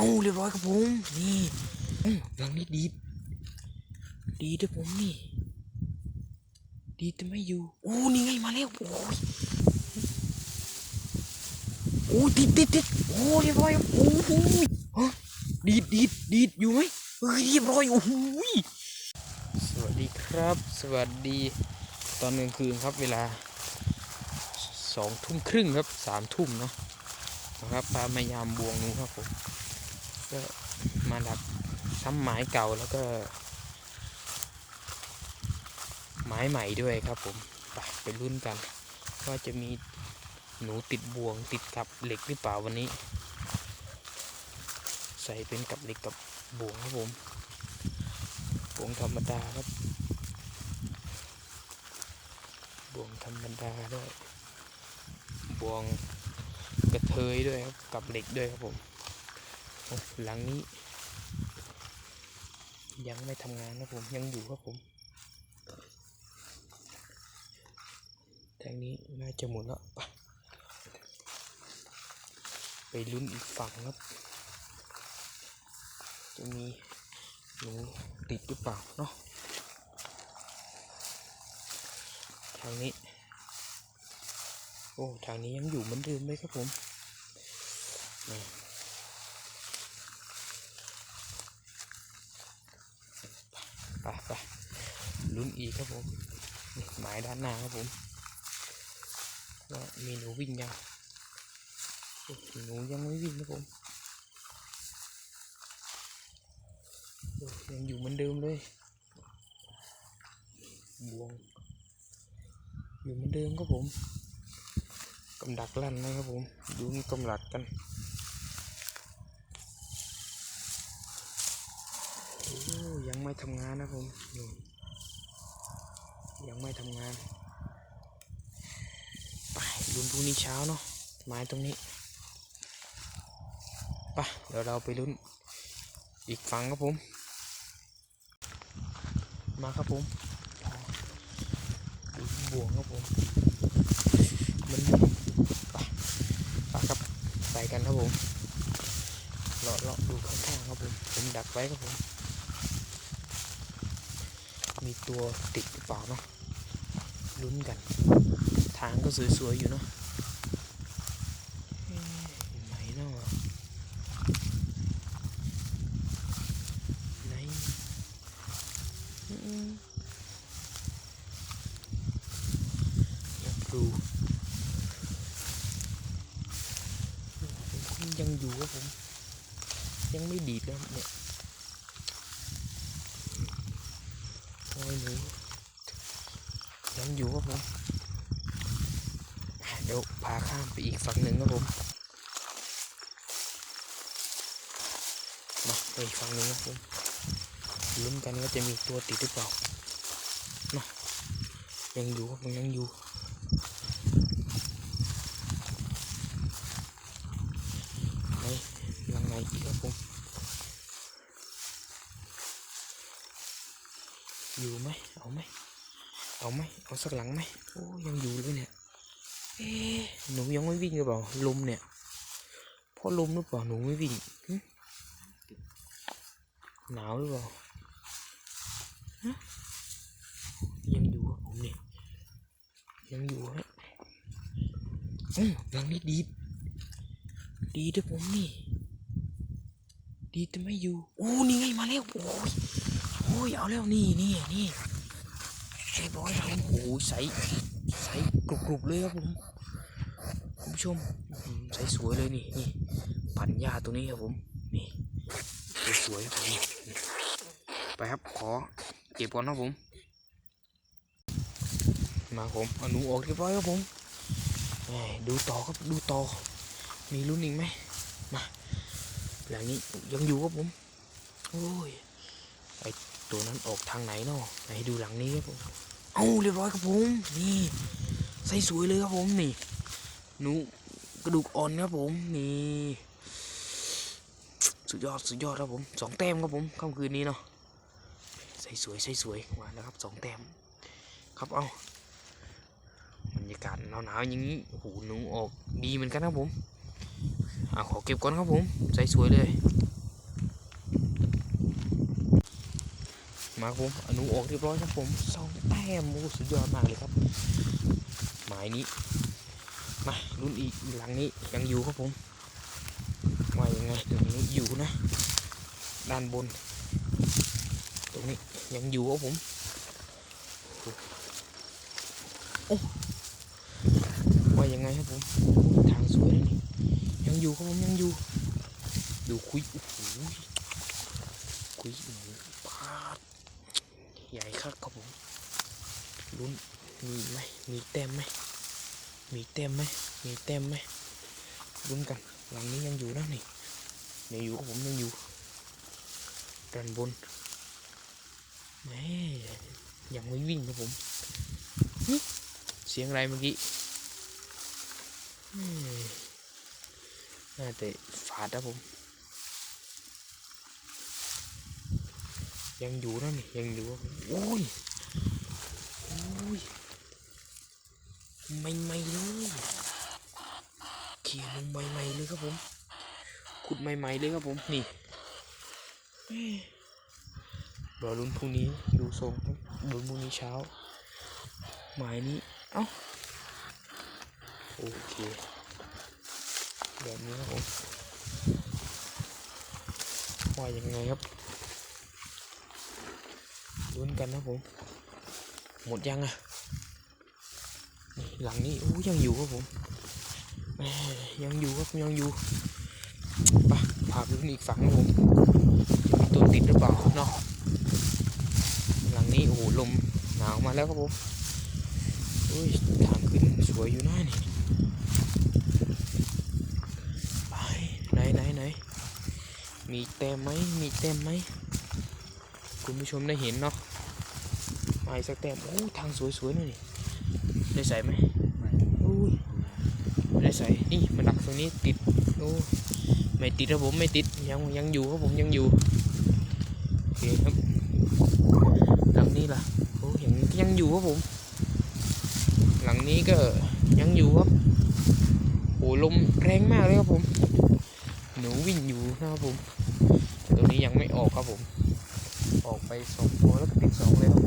เอาเรียบร้อยครับผม นี่อื้อหลังนี้ดี ดีด้วยผมนี่ ดีแต่ไม่อยู่โอ้นี่ไงมาแล้วโอ้ยโอ้ติดติดติดโอ้เรียบร้อยโอ้โหฮะดีดดีดดีดอยู่ไหมเฮ้ยเรียบร้อยโอ้โหสวัสดีครับ สวัสดี ตอนกลางคืนครับเวลาสองทุ่มครึ่งครับสามทุ่มเนาะนะครับปลามายามบวงนู้ครับผม ก็มาดับซ้ำหมายเก่าแล้วก็ ไม้ใหม่ด้วยครับผมไปไปรุ่นกัน ว่าจะมีหนูติดบ่วงติดกับเหล็กหรือเปล่าวันนี้ ใส่เป็นกับเหล็กกับบ่วงครับผมบ่วงธรรมดาครับบ่วงธรรมดาด้วยบ่วงกระเทยด้วยครับกับเหล็กด้วยครับผม หลังนี้ ยังไม่ทำงานครับผมยังอยู่ครับผมทางนี้น่าจะหมดแล้วไปไปลุ้นอีกฝั่งครับ จะมีหนูติดหรือเปล่าเนาะทางนี้ โอ้ ทางนี้ยังอยู่เหมือนเดิมไหมครับผม ไปไปลุ้นอีกครับผมนี่หมายด้านหน้าครับผมว่ามีหนูวิ่งยังหนูยังไม่วิ่งนะผมอยังอยู่เหมือนเดิมเลยบวงอยู่เหมือนเดิมครับผมกำดักลั่นนะครับผมดูนี่กำลักกันโอ้ ยังไม่ทำงานนะผมนี่ยังไม่ทำงาน ไปลุ้นพรุ่งนี้เช้าเนาะไม้ตรงนี้ไปเดี๋ยวเราไปลุ้นอีกฝั่งครับผม มาครับผมบ่วงครับผมมันไปไปครับไปกันครับผมเลาะเลาะดูข้างๆครับผมผมดักไว้ครับผม มีตัวติดหรือเปล่าเนาะลุ้นกัน ทางก็สวยๆอยู่เนาะเอ๊ะอยู่ไหนเนาะไหนอืมอยากดูยังอยู่ครับผม ยังไม่ดีดแล้วเนี่ย โอ้ยหนูยังอยู่ครับผมเดี๋ยวพาข้ามไปอีกฝั่งหนึ่งครับผมมาไปอีกฝั่งหนึ่งครับผมลุ้นกันว่าจะมีตัวติดหรือเปล่าเนาะยังอยู่ครับมันยังอยู่ ไหนหลังไหนอีกครับผม อยู่ไหมเอาไหมเอาไหมเอาสักหลังไหมโอ้ยังอยู่เลยเนี่ยเอ๊หนูยังไม่วิ่งหรือเปล่าลมเนี่ยเพราะลมหรือเปล่าหนูไม่วิ่งหนาวหรือเปล่าฮะยังอยู่อะผมเนี่ยยังอยู่ฮะอืมหลังนี้ดี ดีด้วยผมนี่ ดีแต่ไม่อยู่ โอ้นี่ไงมาแล้วโอ้ย อ้ยเอาแล้วนี่นี่นี่เรียบร้อยแล้วผมโอ้ยใสใสกรุบๆเลยครับผมคุณผู้ชมใส่สวยเลยนี่นี่พันหญ้าตรงนี้ครับผมนี่สวยๆครับผมไปครับขอเก็บก่อนครับผม มาผมอนูออกเรียบร้อยครับผมดูต่อครับดูต่อ มีรุ่นอีกไหมมาหลังนี้ยังอยู่ครับผมโอ้ยไอ ตัวนั้นออกทางไหนเนาะไหนดูหลังนี้ครับผมเอาเรียบร้อยครับผม นี่ใส่สวยเลยครับผมนี่หนูกระดูกอ่อนครับผมนี่สุดยอดสุดยอดครับผมสองแต้มครับผมค่ำคืนนี้เนาะใส่สวยใส่สวยมาแล้วครับสองแต้มครับเอาบรรยากาศหนาวๆอย่างนี้โอ้โหนูออกดีเหมือนกันครับผมเอาขอเก็บก่อนครับผมใส่สวยเลย มาครับผมอนุออกเรียบร้อยครับผมสองแต้มโอ้สุดยอดมากเลยครับ หมายนี้ มารุ่นอีกหลังนี้ยังอยู่ครับผมว่ายังไงหลังนี้อยู่นะ ด้านบน ตรงนี้ยังอยู่ครับผมโอ้ว่ายังไงครับผมทางสวยนะนี่ยังอยู่ครับผมยังอยู่ ดูคุยโอ้โหคุยปาด ใหญ่ครับครับผมลุ้นมีไหมมีแต้มไหมมีแต้มไหมมีแต้มไหมลุ้นกันหลังนี้ยังอยู่นะนี่ยังอยู่ครับผมยังอยู่ด้านบนแหม่ยังไม่วิ่งครับผมเสียงอะไรเมื่อกี้น่าจะฝาดนะผม ยังอยู่นะนี่ยังอยู่ครับผมโอ้ยโอ้ยไม่ไม่เลยเขียนลงใหม่ๆเลยครับผม ขุดใหม่ๆเลยครับผมนี่เอ้ยรอลุ้นพรุ่งนี้ดูทรงบลุ้นพรุ่งนี้เช้า หมายนี้ เอ้า โอเค แบบนี้ครับผมว่ายังไงครับ ลุ้นกันนะผม หมดยังอะหลังนี้โอ้ยังอยู่ครับผมยังอยู่ครับยังอยู่ไปพาไปลุ้นอีกฝั่งนะผมมีตัวติดหรือเปล่าเนาะหลังนี้โอ้โหลมหนาวมาแล้วครับผมอุ้ยทางขึ้นสวยอยู่นะนี่ไปไหนไหนไหนมีเต็มไหมมีเต็มไหม คุณผู้ชมได้เห็นเนาะมาอีกสักแต้มโอ้ทางสวยๆนี่ได้ใส่ไหมโอ้ยไม่ได้ใส่นี่มันดักตรงนี้ติดโอ้ไม่ติดครับผมไม่ติดยังยังอยู่ครับผมยังอยู่โอเคครับหลังนี้ล่ะโอ้ยังยังอยู่ครับผม หลังนี้ก็ยังอยู่ครับโอ้ลมแรงมากเลยครับผม หนูวิ่งอยู่นะครับผม ตัวนี้ยังไม่ออกครับผม ออกไปสองตัวแล้วก็ติดสองเลยครับ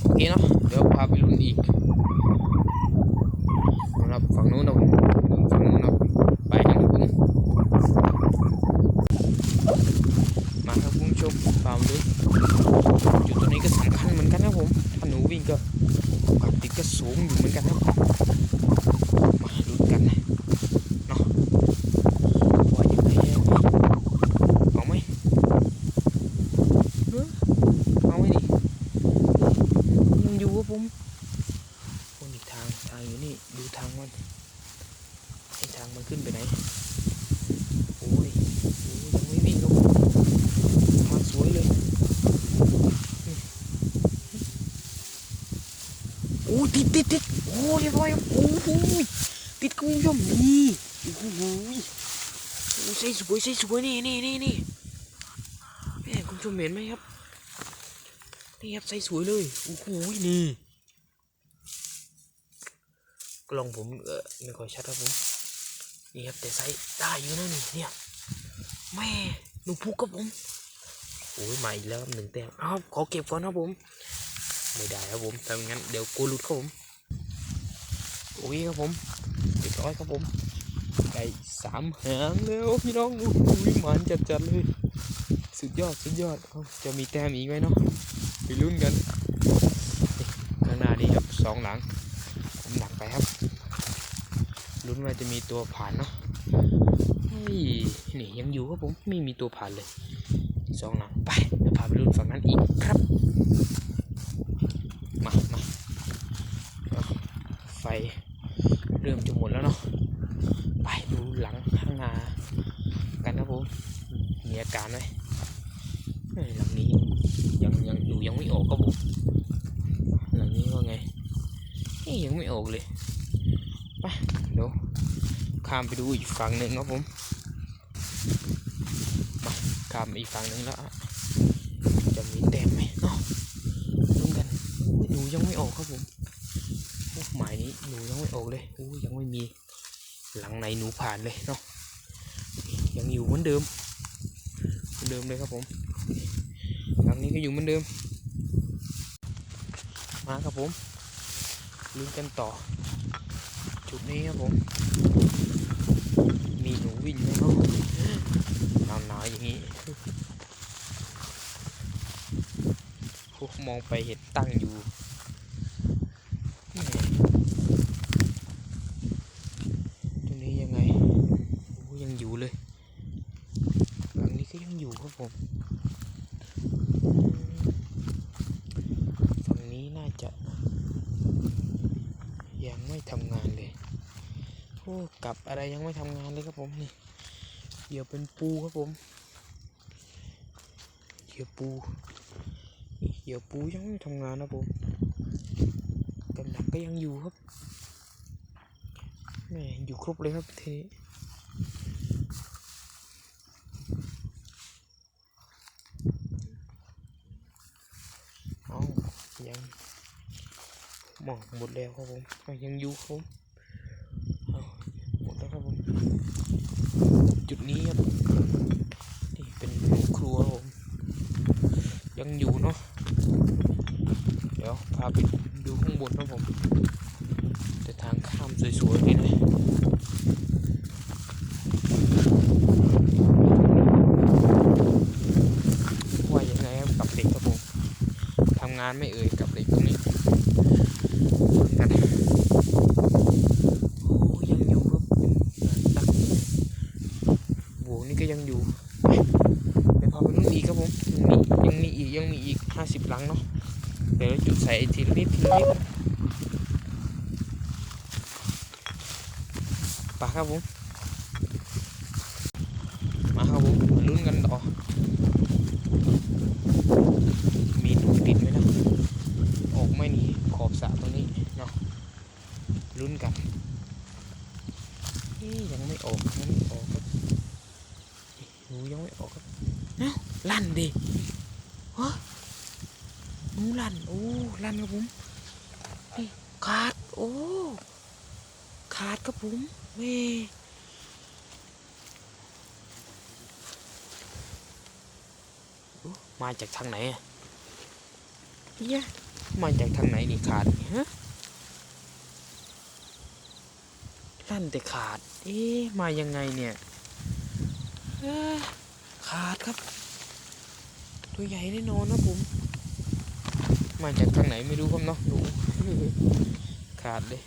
โอเคเนาะเดี๋ยวพาไปลุ้นอีกสำหรับฝั่งนู้นนะผมฝั่งนู้นนะไปกันครับผมมาครับคุณผู้ชมตามเลยจุดตัวนี้ก็สำคัญเหมือนกันนะผมถ้าหนูวิ่งก็โอกาสติดก็สูงอยู่เหมือนกันครับมาลุ้นกันนะเนาะว่ายังไงเนี่ยเอาไหม เอาไว้ดิยังอยู่ครับผมคนอีกทางทางอยู่นี่ดูทาง มันไอทางมันขึ้นไปไหนโอ้ยโอ้ยยังไม่วิ่งครับผมทางสวยเลยโอ้ยติดติดติดโอ้ยเรียบร้อยโอ้โหติดคุณผู้ชมนี่โอ้โหโอ้ใส่สวยใส่สวยนี่นี่นี่นี่แม่คุณชมเห็นไหมครับนี่ครับใส่สวยเลยโอ้โหนี่ กล้องผมเออไม่ค่อยชัดครับผมนี่ครับแต่ใส่ได้อยู่นะนี่เนี่ยแม่หนูพุกครับผมโอ้ยมาอีกแล้วหนึ่งแต้มอ้าวขอเก็บก่อนครับผม ไม่ได้ครับผมทำงั้นเดี๋ยวกูหลุดครับผมโอ้ยครับผมเรียบร้อยครับผมไก่สามหางแล้วพี่น้องโอ้โหมันจัดๆเลย สุดยอดสุดยอดจะมีแต้มอีกไหมเนาะไปลุ้นกันข้างหน้านี้ครับสองหลัง ครับลุ้นว่าจะมีตัวผ่านเนาะนี่ยังอยู่ครับผมไม่มีตัวผ่านเลยสองหลังไปเดี๋ยวพาไปลุ้นฝั่งนั้นอีกครับ มามาไฟเริ่มจะหมดแล้วเนาะไปดูหลังข้างนากันครับผมมีอาการไหมหลังนี้ยังยังอยังดูยังไม่ออกครับผมหลังนี้ว่าไงยังไม่ออกเลย ข้ามไปดูอีกฝั่งหนึ่งครับผมมาข้ามอีกฝั่งหนึ่งแล้ว จะมีแต้มไหมเนาะลุ้นกันหนูยังไม่ออกครับผมโอ้หมายนี้หนูยังไม่ออกเลยโอ้ยังไม่มีหลังไหนหนูผ่านเลยเนาะยังอยู่เหมือนเดิมเหมือนเดิมเลยครับผม หลังนี้ก็อยู่เหมือนเดิม มาครับผมลุ้นกันต่อ จุดนี้ครับผม วิ่งไหมเนาะหนาวหนาวๆอย่างนี้มองไปเห็นตั้งอยู่แหม่ตรงนี้ยังไงโอ้ยังอยู่เลยหลังนี้ก็ยังอยู่ครับผมอืมฝั่งนี้น่าจะ ยังไม่ทำงานเลยโอ้กลั บอะไรยังไม่ทำงานเลยครับผมนี่เหยื่อเป็นปูครับผมเหยื่อปูเหยื่อปูยังไม่ทำงานนะผมกำลังก็ยังอยู่ครับแม่อยู่ครบเลยครับทีนี้เอายังหมอกหมดแล้วครับผมยังอยู่ครับผมเอาหมดแล้วครับผม จุดนี้ครับนี่เป็นโรงครัวครับผมยังอยู่เนาะเดี๋ยวพาไปดูข้างบนครับผม แต่ทางข้ามสวยๆเลยนะว่ายังไงครับกับเด็กครับผมทำงานไม่เอ่ยกับเด็กตรงนี้ กันโอ้ยังอยู่ครับตักโหนี่ก็ยัง อยู่ไปไปพอไปนู่นอีกครับผมยังมียังมีอีกยังมีอีกห้าสิบหลังเนาะเดี๋ยวจุดใส่ทีละนิดทีละนิดไปครับผมมาครับผมมาลุ้นกันต่อมีหนูติดไหมนะ ออกไม่หนีขอบสระตรงนี้เนาะลุ้นกันเอ๊ยยังไม่ออกยังไม่ออกครับหนูยังไม่ ออกครับเอ้าลั่นดิฮะหนูลั่นโอ้ลั่นครับผมนี่ขาดโอ้ขาดครับผมแม่โอ้มาจากทางไหนอะเนี่ยมาจากทางไหนนี่ขาดนี่ฮะลั่นแต่ขาด เอ๊ะมายังไงเนี่ยเอ๊ะ ขาดครับ ตัวใหญ่แน่นอนนะผม มาจากทางไหนไม่รู้ครับเนาะดูขาดเลย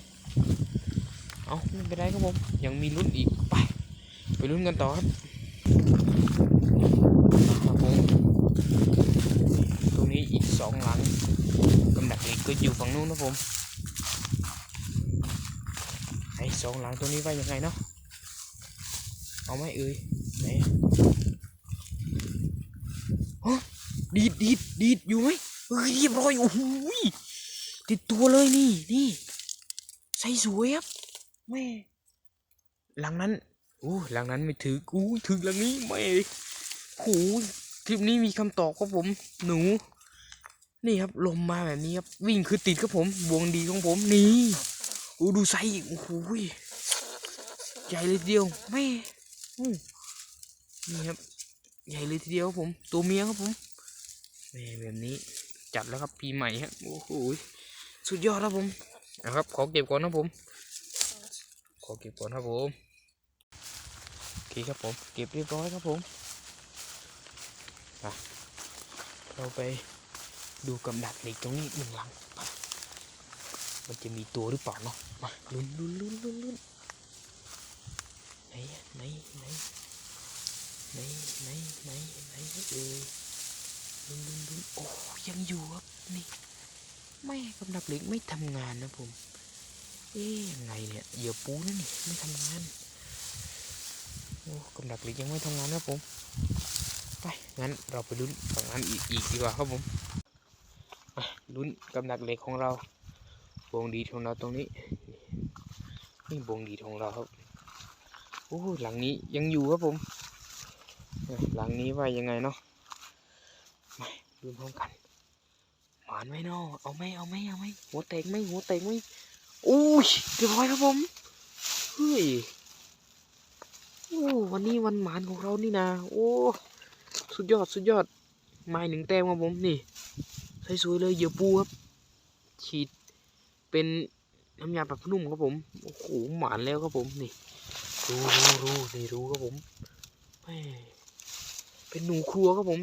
เอาไม่เป็นไรครับผม ยังมีลุ้นอีกไป ไปลุ้นกันต่อครับครับผมตรงนี้อีกสองหลังกำดักเหล็กก็อยู่ฝั่งนู้นนะผมไอ้สองหลังตัวนี้ว่ายังไงเนาะเอาไหมเอ่ยไหน ดีดดีดดีดอยู่ไหมเฮ้ยเรียบร้อยโอ้โหติดตัวเลยนี่นี่ใส่สวยครับแม่หลังนั้นโอ้หลังนั้นไม่ถือกูถือหลังนี้แม่โอ้โหคลิปนี้มีคำตอบครับผม หนู นี่ครับลมมาแบบนี้ครับวิ่งคือติดครับผมวงดีของผมนี่โอ้ดูไซส์โอ้โหยใหญ่เลยทีเดียวแม่อู้นี่ครับใหญ่เลยทีเดียวครับผม ตัวเมียครับผม แม่แบบนี้จัดแล้วครับปีใหม่ครับโอ้โหสุดยอดครับผมนะครับขอเก็บก่อนนะผม ขอเก็บก่อนครับผมโอเคครับผมเก็บเรียบร้อยครับผมเราไปดูกับดักเหล็กตรงนี้หนึ่งหลังมันจะมีตัวหรือเปล่าเนาะมาลุ้นลุ้นลุ้นลุ้นลุ้นไหนะไหนไหนไหนไหนไหนไหนเอ่ย ลุ้นลุ้นลุ้นโอ้ยังอยู่ครับนี่ไม่กับดักเหล็กไม่ทำงานนะผม เอ๊ยยังไงเนี่ยเหยื่อปูนั่นนี่ไม่ทำงานโอ้กับดักเหล็กยังไม่ทำงานนะผมไปงั้นเราไปลุ้นฝั่งนั้นอีกอีกดีกว่าครับผมลุ้นกำลังเหล็กของเราวงดีของเราตรงนี้นี่วงดีของเราครับโอ้หลังนี้ยังอยู่ครับผมหลังนี้ว่ายังไงเนาะ มาดูพร้อมกันหวานไหมเนาะเอาไหมเอาไหมเอาไหมหัวแตกไหมหัวแตกไหมโอ้ยเรียบร้อยครับผมเฮ้ยโอ้วันนี้วันหมานของเรานี่นะโอ้สุดยอดสุดยอดไม้หนึ่งแต้มครับผมนี่สวยๆเลยเหยื่อปูครับฉีดเป็นน้ำยาปรับผ้านุ่มครับผมโอ้โหหมานแล้วครับผมนี่รูรูรูนี่รู้ครับผมแม่เป็นหนูครัวครับผม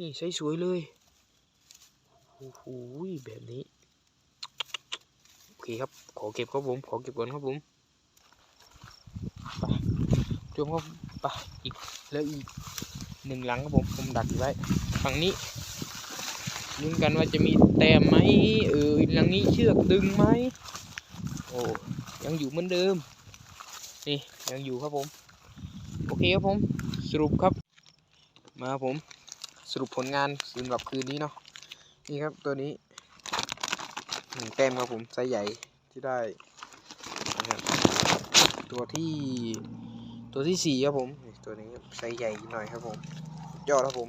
นี่ใช้สวยเลยโอ้โหแบบนี้ โอเคครับ ขอเก็บครับผม ขอเก็บก่อนครับผมไปจมครับไปอีกแล้วอีกหนึ่งหลังครับผม ผมดักไว้ฝั่งนี้ลุ้นกันว่าจะมีแต้มไหมเออหลังนี้เชือกดึงไหมโอ้ยังอยู่เหมือนเดิม นี่ยังอยู่ครับผม โอเคครับผม สรุปครับ มาครับผม สรุปผลงานสำหรับคืนนี้เนาะนี่ครับตัวนี้หนึ่งแต้มครับผมไซส์ใหญ่ที่ได้นะครับตัวที่ตัวที่สี่ครับผมตัวนี้ไซส์ใหญ่หน่อยครับผมยอดครับผม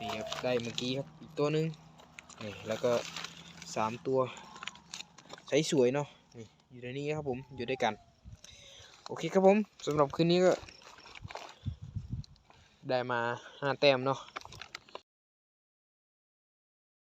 นี่ครับได้เมื่อกี้ครับอีกตัวหนึงนี่แล้วก็สามตัวไซส์สวยเนาะนี่อยู่ในนี้ครับผมอยู่ด้วยกัน โอเคครับผมสำหรับคืนนี้ก็ได้มาห้าแต้มเนาะ